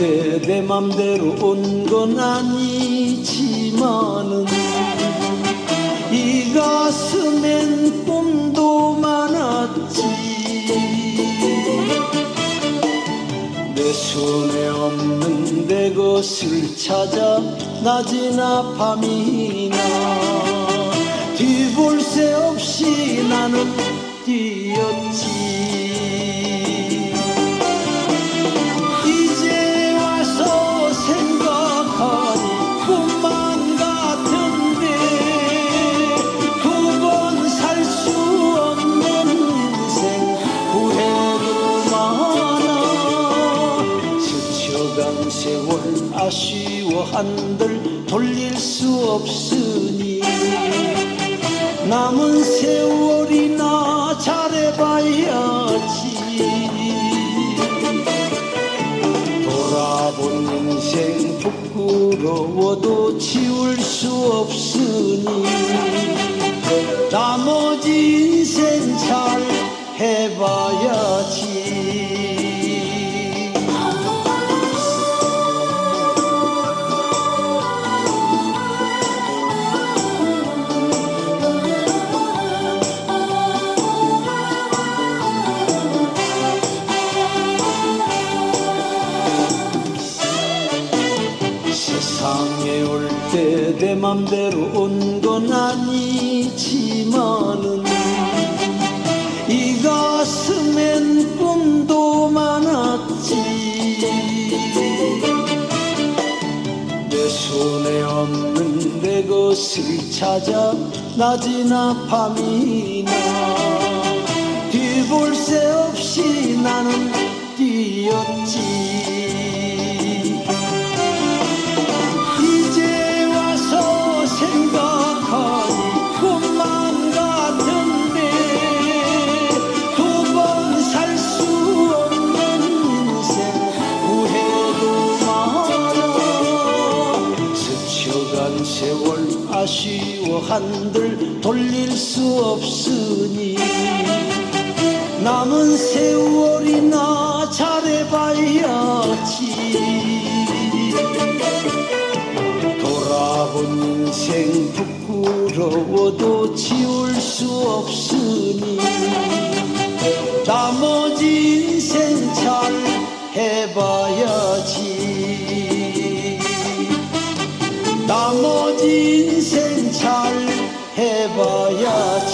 때내 맘대로 온 건 아니지만은 이 가슴엔 꿈도 많았지. 내 손에 없는 내 것을 찾아 낮이나 밤이나 뒤볼 새 없이 나는 뛰었지 스쳐간 세월 아쉬워 한들 돌릴 수 없으니 남은 세월이나 잘해봐야지. 돌아본 인생 부끄러워도 지울 수 없으니 내 맘대로 온 건 아니지만은 이 가슴엔 꿈도 많았지. 내 손에 없는 내 것을 찾아 낮이나 밤이나 널 아쉬워 한들 돌릴 수 없으니 남은 세월이나 잘해봐야지. 돌아본 인생 부끄러워도 지울 수 없으니 나머지 인생 잘 해봐야지. 나머지 인생 잘 해봐야지.